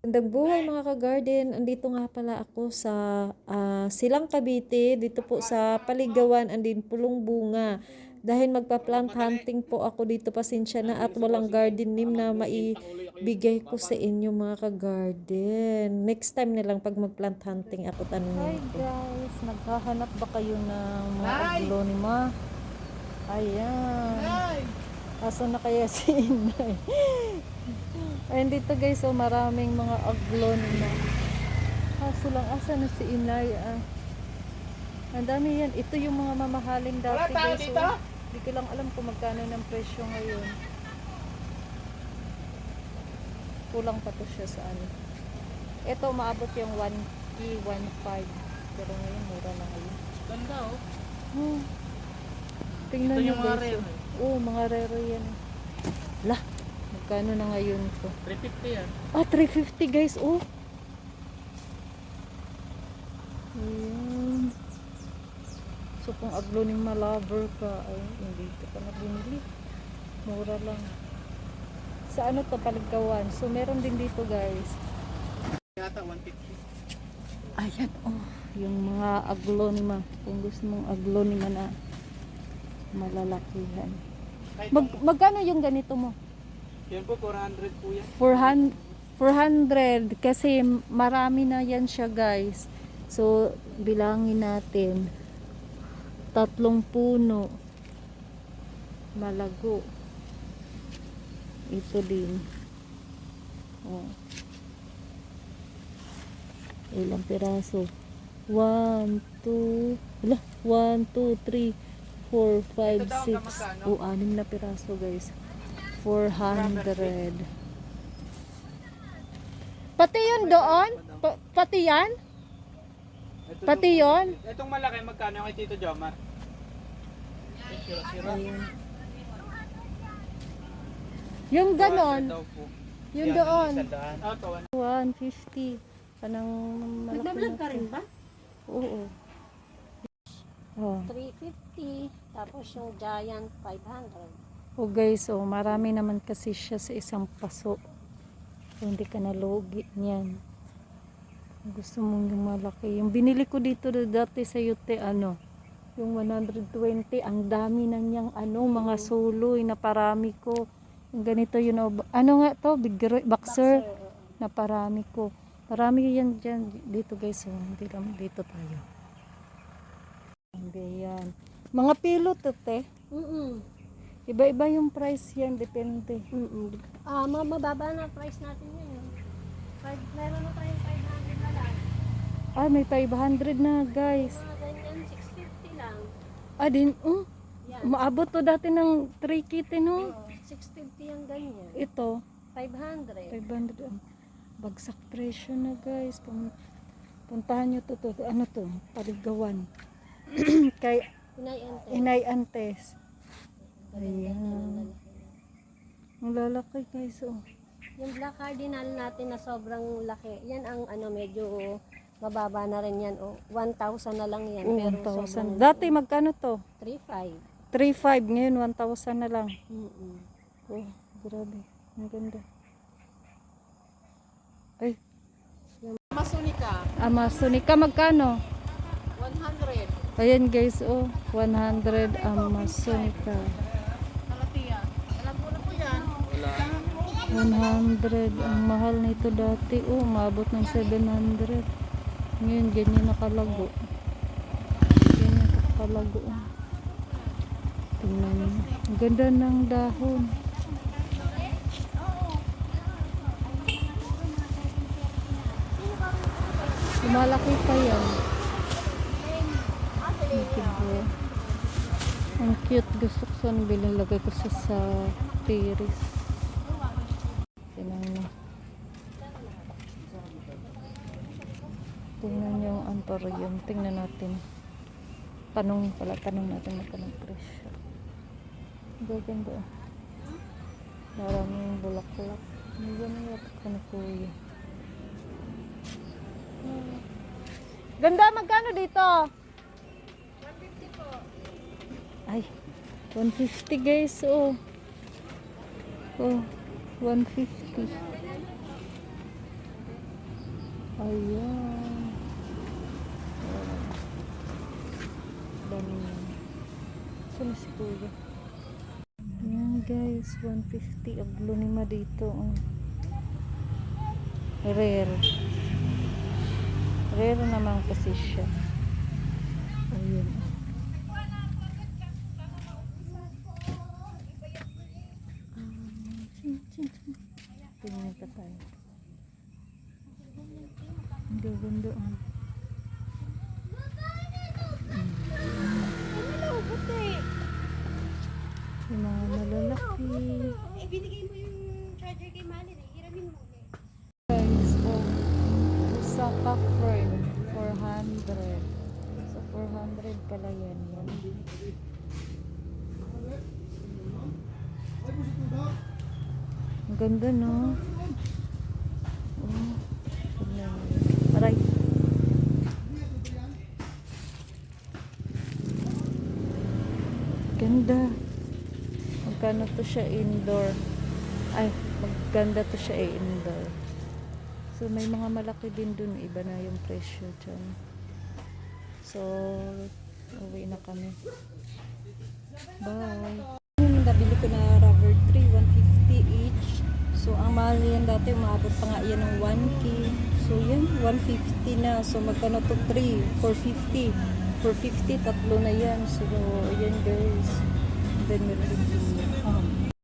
Magandang buhay mga ka-garden. Andito nga pala ako sa ah, Silang Cavite, dito po sa Paligawan, andin pulong bunga. Dahil magpa-plant hunting po ako dito, pasensya na at walang garden name na maibigay ko sa inyo mga ka-garden. Next time na lang pag mag-plant hunting ako Hi tanongin ko. guys, naghahanap ba kayo ng mga aglonema? Ayan. Asa na kaya si Inay? Ayun dito guys, oh, maraming mga aglonema. Kaso lang, asa na si Inay? Ah. Ang dami yan. Ito yung mga mamahaling dati guys. Oh. Hindi ko lang alam kung magkano ng presyo ngayon. Kulang pa to siya sa ano. Ito, maabot yung 1K, 1.5. Pero ngayon, mura na ngayon. Ganda oh. Hmm. Tingnan Ito yung mga rare. oh. Oo, mga rare yan. Lah, magkano na ngayon to? 350 yan. Ah, 350 guys, oh. Ayan. So, kung agloning lover ka, ay, hindi ka pa na binili. Mura lang. Sa ano to, paligkawan. So, meron din dito guys. Yata 150. Ayan, oh. Yung mga aglonima. Kung gusto mong aglonima na malalakihan. Mag, magkano yung ganito mo? Yan po 400 po yan. 400, 400 kasi marami na yan siya guys. So, bilangin natin. Tatlong puno. Malago. Ito din. Oh. Ilang piraso? 1, 2, wala, 1, 2, 3, 4, 5, 6. Oh, anim na piraso guys. 400. Pati yun doon? Pa- pati yan? Ito Pati doon. yon? Itong malaki magkano yung kay Tito Jomar? Yung ganon, yung doon. Oh, to, ano? 150. Kanang malaki Nagbablog ka rin to. ba? Oo. Oh. 350. Tapos yung Giant 500. Oh guys, oh, marami naman kasi siya sa isang paso. So, hindi ka nalugi niyan. Gusto mong yung malaki. Yung binili ko dito dati sa Yute, ano, yung 120, ang dami na niyang ano, mga suloy na parami ko. Yung ganito yun, oh, ano nga to, big boxer, Boxer, na parami ko. Parami yan dyan, dito guys, oh, hindi lang dito tayo. Hindi yan. Mga pilo te. Mm-mm. Iba-iba yung price yan, depende. Mm-mm. Ah, mga mababa na price natin yun. Five, meron na tayong 500 na lang. Ah, may 500 na, guys. Mga ganyan, 650 lang. Ah, din, oh, Yan. maabot to dati ng 3 kit, no? Oo, 650 yung ganyan. Ito, 500. 500. ang Bagsak presyo na, guys. Pun- puntahan nyo to, to, ano to, paligawan. Kay Inay-ante. Inay Antes. Ayan. Ayan. Ang lalaki, guys, oh. Yung black cardinal natin na sobrang laki, yan ang ano medyo mababa na rin yan. O, 1,000 na lang yan. Oh, pero 1,000. Dati, magkano to? 3,500. 3,500. Ngayon, 1,000 na lang. Mm-mm. Oh, grabe. Ang ganda. Ay, Masunika, Amazonica, magkano? 100. Ayan guys, oh, 100 Amazonica. 100. Ang mahal nito dati, oh, umabot ng 700. Ngayon, ganyan nakalago. Ganyan nakalago. Tingnan nyo. Ang ganda ng dahon. Lumalaki pa yan. Ang cute. Gusto ko sana binilagay ko sa, sa tiris. Tingnan nyo. Tingnan nyo ang antorium. Tingnan natin. Tanong pala. Tanong natin magkano presyo. Gaganda. oh. Maraming bulaklak. May gano'n yata ka na kuya. Ganda, magkano dito? Ay, 150 guys, oh. Oh, 150. Ayan. Oh. Dami yan. Saan si Kuya? Ayan guys, 150 ang lunima dito. Oh. Rare. Rare naman kasi siya. Ayun. Tingnan pa tayo. Ang gaganda. Oh. Yung mga malalaki. Eh, binigay mo yung charger kay Manny. Hiramin mo. Guys, oh. Osaka frame. 400. So, 400 pala yan. yan. Ang ganda, no? Oh. Aray. Ganda. Magkano to siya indoor? Ay, maganda to siya eh, indoor. So, may mga malaki din dun. Iba na yung presyo dyan. So, uwi na kami. Bye. Nabili ko na rubber tree, 150 each. So, ang mahal yan dati, umabot pa nga yan ng 1K. So, yan, 150 na. So, magkano to 3? 450. 450, tatlo na yan. So, ayan guys. Then, meron din